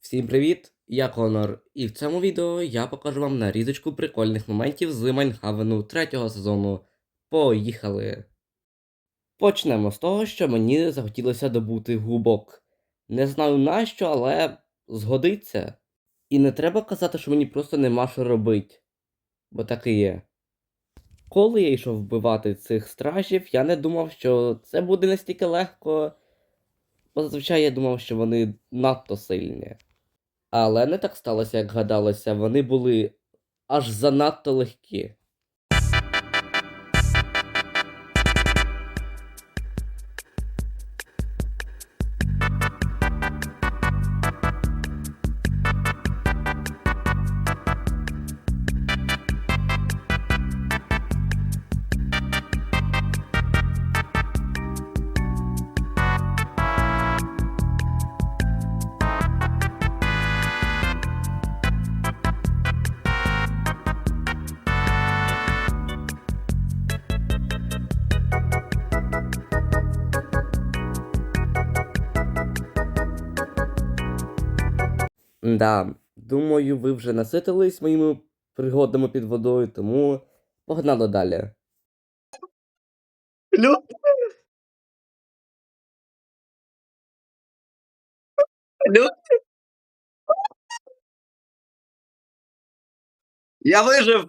Всім привіт! Я Конор, і в цьому відео я покажу вам нарізочку прикольних моментів з Майнхавену третього сезону. Поїхали! Почнемо з того, що мені захотілося добути губок. Не знаю нащо, але згодиться. І не треба казати, що мені просто нема що робити. Бо так і є. Коли я йшов вбивати цих стражів, я не думав, що це буде настільки легко. Бо зазвичай я думав, що вони надто сильні. Але не так сталося, як гадалося, вони були аж занадто легкі. Да, думаю, ви вже наситились моїми пригодами під водою, тому погнали далі. Лю... Лю... Я вижив!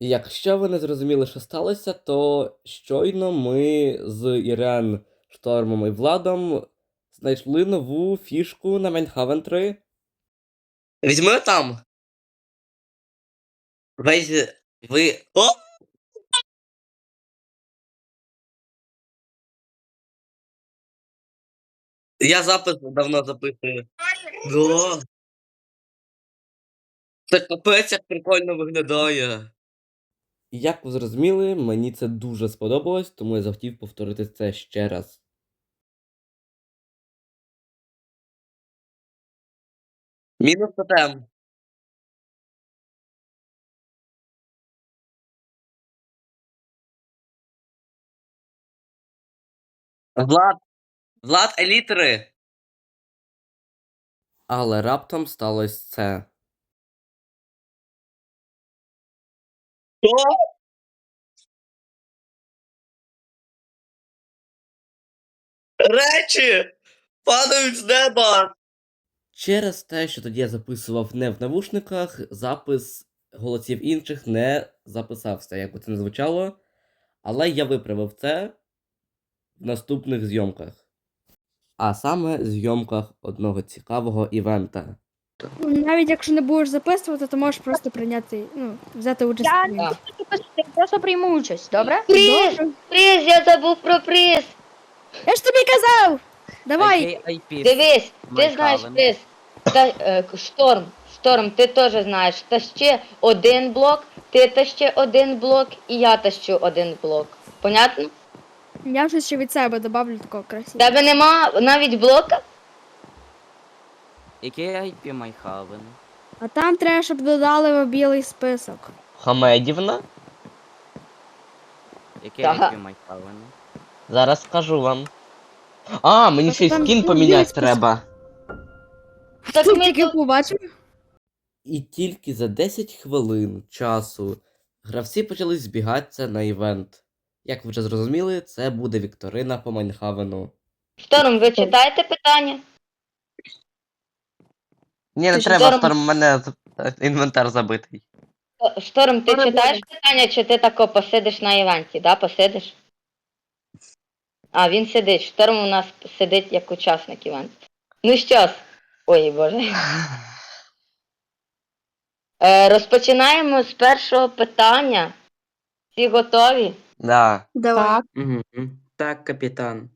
Якщо ви не зрозуміли, що сталося, то щойно ми з Ірен, Штормом і Владом знайшли нову фішку на Майнхавен 3. Візьми там. Весь... Ви... О! Я запис давно записую. Да. Це капець як прикольно виглядає. Як ви зрозуміли, мені це дуже сподобалось, тому я захотів повторити це ще раз. Мінус тотем. Влад. Влад елітри. Але раптом сталося це. Що? Речі падають з неба. Через те, що тоді я записував не в навушниках, запис голосів інших не записався, як би це не звучало. Але я виправив це в наступних зйомках. А саме зйомках одного цікавого івента. Навіть якщо не будеш записувати, то можеш просто прийняти, ну, взяти участь. Я в івенті. Я просто прийму участь, добре? Приз! Приз, я забув про приз. Я ж тобі казав! Давай! Дивись, ти знаєш приз. Та, е, шторм, шторм, ти теж знаєш. Та ще один блок, ти та ще один блок, і я тащу один блок. Понятно? Я вже ще від себе добавлю такого красивого. Тебе нема навіть блока? Який IP Майхавен? А там треба, щоб додали в білий список. Хамедівна? Який. IP Майхавен? Зараз скажу вам. А, мені ще й Там скін поміняти дивись, треба. Так ми тільки тут побачив? І тільки за 10 хвилин часу гравці почали збігатися на івент. Як ви вже зрозуміли, це буде Вікторина по Майнхавену. шторм, ви читаєте питання? Ні, не Ти ж треба, здорово. Шторм, у мене з- інвентар забитий. Шторм, ти Добре, читаєш питання, чи ти тако посидиш на івенті, да? Посидиш? А, він сидить. Шторм у нас сидить як учасник івенту. Ну що ж, ой боже. Е, розпочинаємо з першого питання. Всі готові? Да. Давай. Угу. Так, капітан.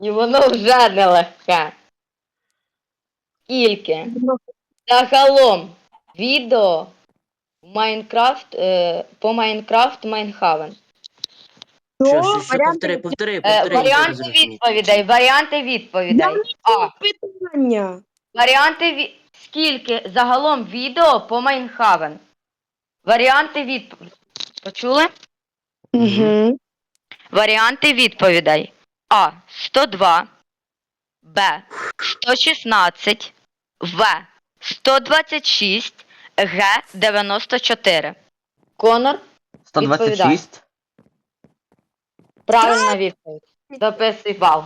І воно вже нелегке. Скільки? Загалом відео в Майнкрафт, е, по Майнкрафт Майнхавен. Що, що, що, повтори, повтори, Е, повтори. варіанти не зрозумів. відповідей, варіанти відповідей. А. Питання. Варіанти від... Скільки загалом відео по Майнхавен? Варіанти відповідей. Почули? Угу. Варіанти відповідей. А. 102. Б 116, В 126, Г 94. Конор, 126. Правильна відповідь. Дописуй бал.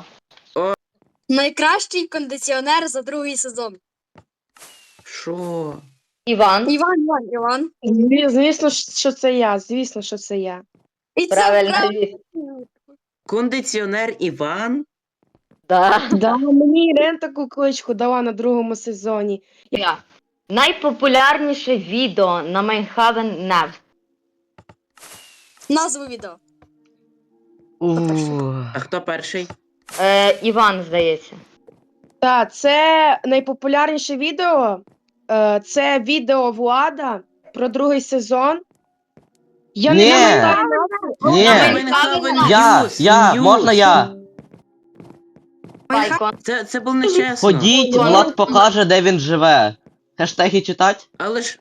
Найкращий кондиціонер за другий сезон. Що? Іван, Іван, Іван, Іван. Зві- Звісно, що це я. Звісно, що це я. І це правильна правильно. відповідь. Кондиціонер Іван? Да. Да, мені Ірен таку кличку дала на другому сезоні. Я. Найпопулярніше відео на Майнхавен Нев. Назву відео. А хто перший? Е, Іван, здається. Так, це найпопулярніше відео. Е, Це відео Влада про другий сезон. Я Ні. не. Ні. Майнхавен Я, Ньюс, я, Ньюс. можна я? Це, це було нечесно. Ходіть, Влад покаже, де він живе. Хештеги читать? Але ж,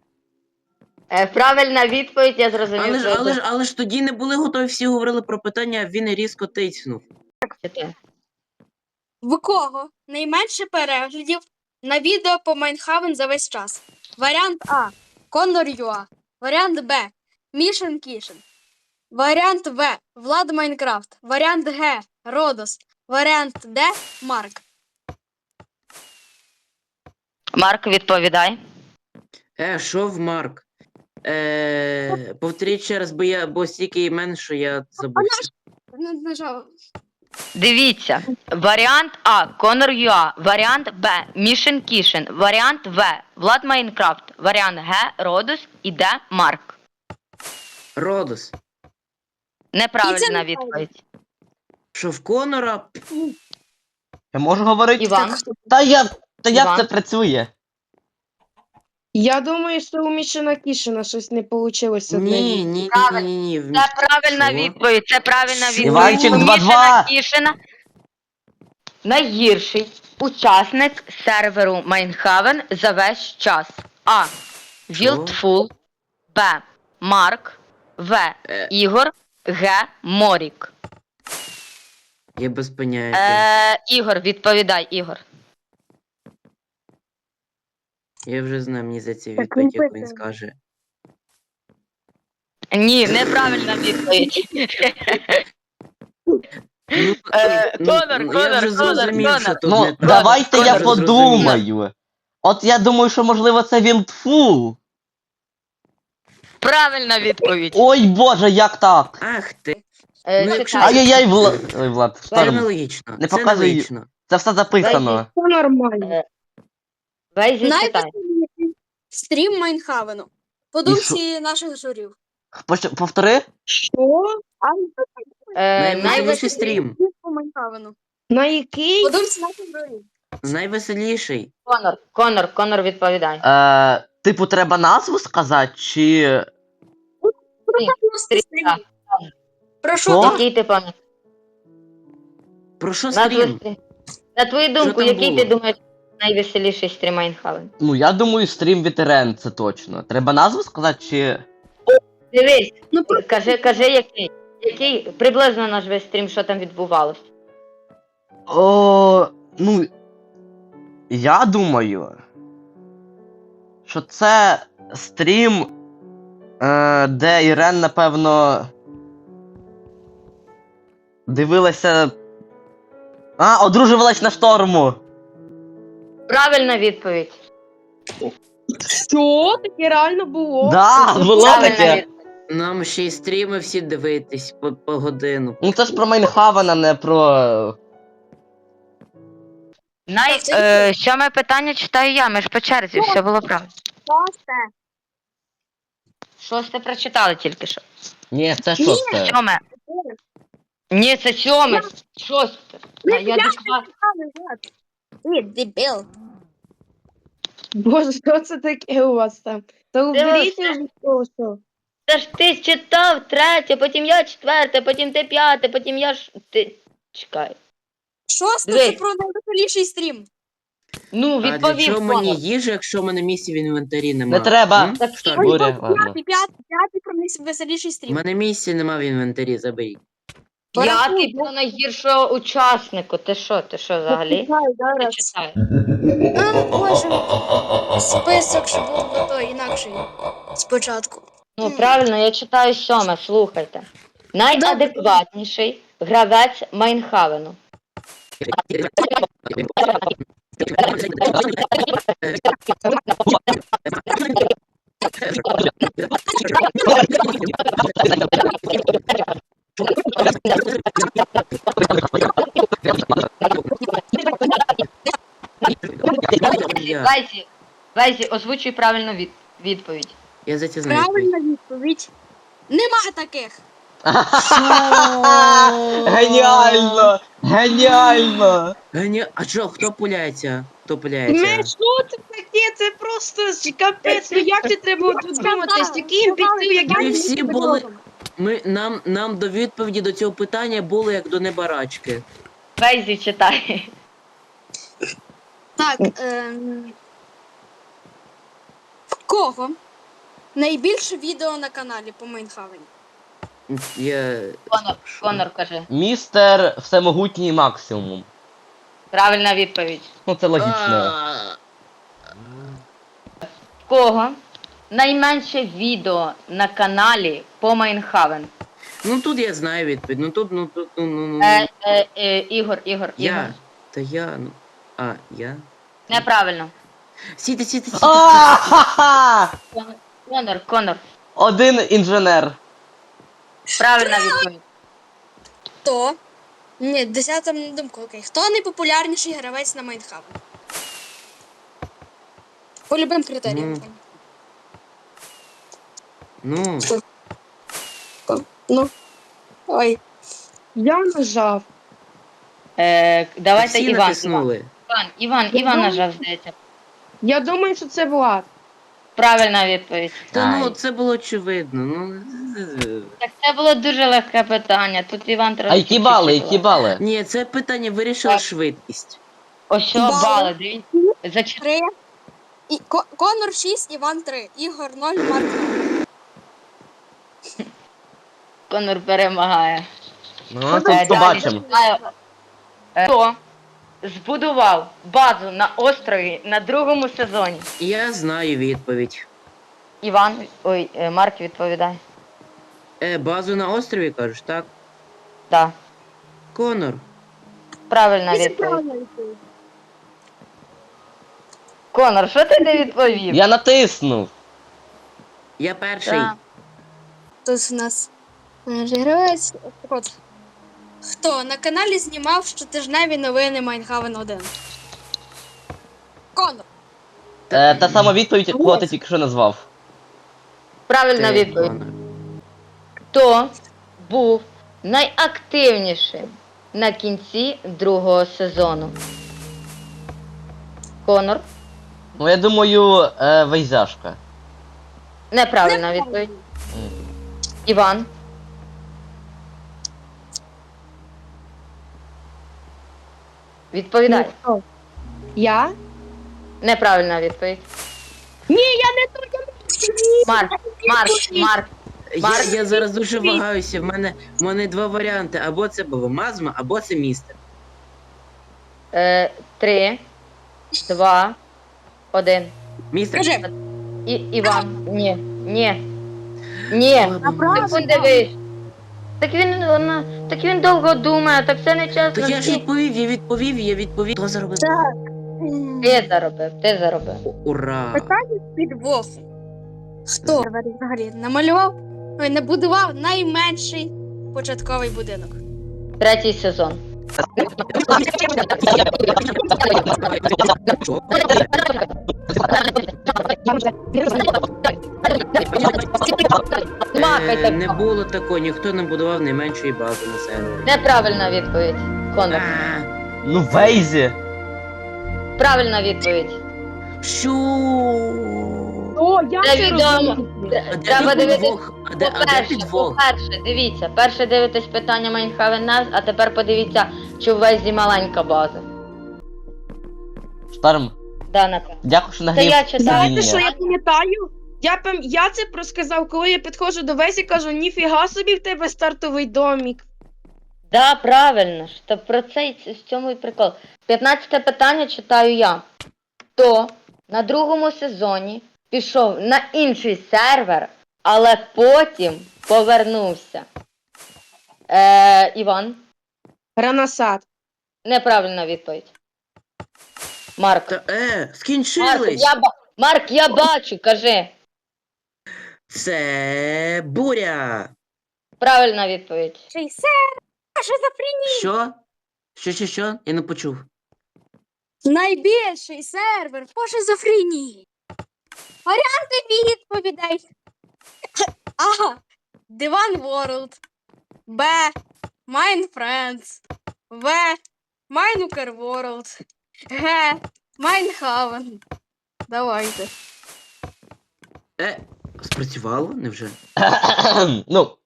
Е, правильна відповідь, я зрозумів. але ж, але це ж, але ж тоді не були готові, всі говорили про питання, а він різко тицьнув. ти. В кого найменше переглядів на відео по Майнхавен за весь час? Варіант А. Конор Юа. Варіант Б. Мішен Кішен. Варіант В. Влад Майнкрафт. Варіант Г. Родос. Варіант Д. Марк. Марк, відповідай. Е, що в Марк? Е, повторіть ще раз, бо я бо стільки імен, що я забувся. Не нажав. Дивіться. Варіант А. Конор Юа. Варіант Б. Мішен Кішен. Варіант В. Влад Майнкрафт. Варіант Г. Родус і Д. Марк. Родос. Неправильна неправильно. відповідь. Що в Конора? Я можу говорити? Іван. Та я. Та як Іван. це працює? Я думаю, що у Мішина Кішина щось не вийшло. Ні, ні, ні, ні, ні. в Це правильна Що? відповідь. Це правильна відповідь. Іванчик, У 2-2. Кішина найгірший учасник серверу Майнхавен за весь час. А. Вілтфул. Б. Марк. В. Е. Ігор. Г. Морік. Я без поняття. Е, Ігор, відповідай, Ігор. Я вже знаю, мені за ці Так відповідь, він як він скаже. Ні, неправильна відповідь. Ну, Е, ну, Конор, ну, Конор, вже Конор, зрозумів, що Конор. тут Ну, так. давайте я Конор зрозумів. подумаю. От я думаю, що можливо це Вілдфул. Правильна відповідь. Ой боже, як так? Ах ти. Е, ну, якщо-. Ай-яй-яй, Влад. Ой, Влад, Це шторм. нелогічно. Не це показуй. нелогічно. Це все записано. Це нормально. Найвеселіший стрім Майнхавену. По думці наших журів. Поч- Повтори? Що? Е, Найвеселіший найвеселіший стрім. По Майнхавену. на який? По думці наших журів. Найвеселіший. Конор, Конор, Конор, відповідай. Е, типу, треба назву сказати, чи. Стрім. Прошу, Що? так. Який ти пам'ятаєш? Про що На, твою- стрім? на твою думку, там який було? ти думаєш найвеселіший стрім Майнхавен? Ну, я думаю, стрім ветеран, це точно. Треба назву сказати, чи. Дивись, Ну, кажи, кажи, який. Який приблизно наш весь стрім, що там відбувалося? О, ну. Я думаю. Що це стрім, е, де Ірен, напевно. Дивилася. А, одружувалась на шторму. Правильна відповідь. Що? Таке реально було? Да, було Правильна таке. відповідь. Нам ще й стріми всі дивитись по, по годину. Ну це ж про Майнхавена, не про. Най, Це- е, сьоме питання читаю я, ми ж по черзі, все було правильно. Шосте. Шосте прочитали тільки що. Ні, це шосте. Сьоме. Ні, це сьоме. Шосте. Я, я дійшла. Ти дебіл. Боже, що це таке у вас там? Та уберіть ось- вже того, що. Це ж ти читав третє, потім я четверте, потім ти п'яте, потім я ж. Ти. Чекай. Шосте Дивись. це про найвеселіший стрім. Ну, А для відповів. чого мені Конор. їжа, якщо в мене місця в інвентарі немає? Не треба. Так, Що? Буря, ладно. П'ятий, п'ятий, п'ятий про найвеселіший У стрім. мене місця немає в інвентарі, заберіть. Я Порахуй, типу найгіршого учаснику. Ти що, ти що взагалі? Читай Не зараз. читаю. А, може, список, щоб був той інакший спочатку. Ну, правильно, я читаю сьоме, слухайте. Найадекватніший гравець Майнхавену. Я, Вайзі, Вайзі, озвучуй правильну від... відповідь. я за це знаю. Правильна відповідь. Нема таких. Геніально! Геніально! Гені... А що, хто пуляється? Хто Ми пуляється? що це таке? Це просто ж капець. Ну як це треба утриматись? Такий бійців, як Ми я. всі були. Ми, нам, нам до відповіді до цього питання було як до небарачки. Вайзі читай. Так. Ем... В кого найбільше відео на каналі по Майнхавені? Я... Конор, Конор каже. Містер Всемогутній максимум. Правильна відповідь. Ну це логічно. А, В кого найменше відео на каналі по Майнхавен? Ну тут я знаю відповідь. Ну тут, ну тут, ну, ну, ну. Е, е, е, Ігор, Ігор, Ігор. Я. Та я, ну. А, я? Неправильно. Сіти, сіти, сіти. А-ха-ха! Конор, Конор. Один інженер. Правильна відповідь. Хто? Ні, десята на думку, окей. Хто найпопулярніший гравець на Майнхавені? По любим критеріям. Ну. Ну, Ну. Ой. Я нажав. Е, давайте всі Іван, Іван. натиснули. Іван, Іван, Іван нажав, здається. Я думаю, що це Влад. Правильна відповідь. Та ну Ай. це було очевидно. Ну. Так це було дуже легке питання. Тут Іван А трошки. які бали, які бали? Ні, це питання вирішило Так. швидкість. Ось що Бали. бали, дивіться. Зачитай. Три. І, Ко- Конор 6, Іван 3. Ігор 0, Марк 0. Конор перемагає. Ну, Е, тут побачимо. читаю. Е, Хто збудував базу на острові на другому сезоні? Я знаю відповідь. Іван, ой, е, Марк відповідає. Е, базу на острові кажеш, так? Да. Конор. Правильна відповідь. Конор, що ти не відповів? Я натиснув. Я перший. Так. Тут у нас наш гравець. От. Хто на каналі знімав щотижневі новини Майнхавен 1? Конор. Е, та сама відповідь, яку ти тільки що назвав. Правильна Ти, відповідь. Хто був найактивнішим на кінці другого сезону? Конор. Ну я думаю, е, Вейзяшка. Неправильна відповідь. Іван. Відповідай. Ну, Я? Неправильна відповідь. Ні, я не тут. Марк, Марк, Марк. Я, Марк. я зараз дуже вагаюся. В мене, в мене два варіанти. Або це Бавомазма, або це містер. Е, три, два, один. Містер. Кажи. І, Іван. Ні. Ні. Ні. Він дивись. Так він, вона, так він довго думає, так це не То чесно. я ж відповів, я відповів, я відповів. Хто заробив? Ти заробив, ти заробив. Ура! Підвоху. Хто взагалі намалював? Ой, набудував найменший початковий будинок. Третій сезон. Е, Махайте. не було такого, ніхто не будував найменшої бази на сервері. Неправильна відповідь. Конор. А, Ну Вейзі. Правильна відповідь. Що? О, я Це це відомо. розумію. А де Треба дивитись. підвох? А де, а де По-перше, підвох? по-перше, дивіться, перше дивитесь питання Майнхавен Нас, а тепер подивіться, чи у Везі маленька база. Шторм, Да, напевно. дякую, що нагрів. я читаю. Знаєте, що я пам'ятаю? Я пам... я це просказав, коли я підходжу до Весі, кажу, ніфіга собі в тебе стартовий домік. Да, правильно ж. То про це й в цьому і прикол. 15 питання читаю я. Хто на другому сезоні пішов на інший сервер, але потім повернувся. Е, Іван, Гранасад. неправильна відповідь. Марк. Та е, Марк, я, ба- Марк, я бачу, кажи. Це буря! Правильна відповідь. Шейсер, а що за фріні? Що? Що, що, що? Я не почув. Найбільший сервер по шизофренії. Варіанти відповідей. А. Диван World. Б. Mine Friends. В. Minecraft World. Г. Майнхавен. Давайте. Е, спрацювало? Невже? ну,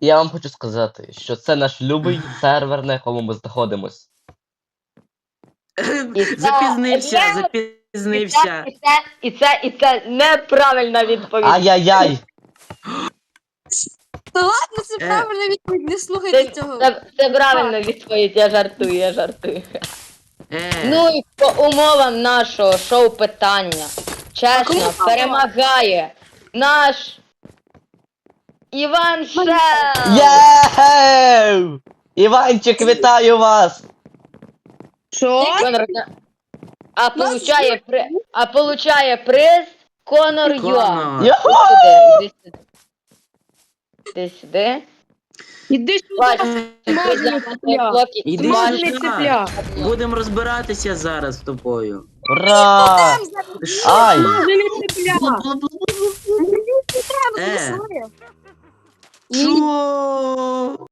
я вам хочу сказати, що це наш любий сервер, на якому ми знаходимось. І це- Запізнився, Є- запізнився. І це, і це, і це неправильна відповідь. Ай-яй-яй! Та ладно, це Е. правильна відповідь, не слухайте Це, цього. це, це правильна відповідь, я жартую, я жартую. Е, Ну і по умовам нашого шоу питання. Чесно, перемагає наш Іван Шел! Єу! Іванчик, вітаю вас! Що? Конор, а получає, при... а получає приз Конор Йо. Конор. Йоху! Іди сюди. Іди сюди. Іди сюди, ти смажений цепля. Іди сюди. цепля. Будемо розбиратися зараз з тобою. Ура! Ай! Смажений цепля. Е, Ні, що?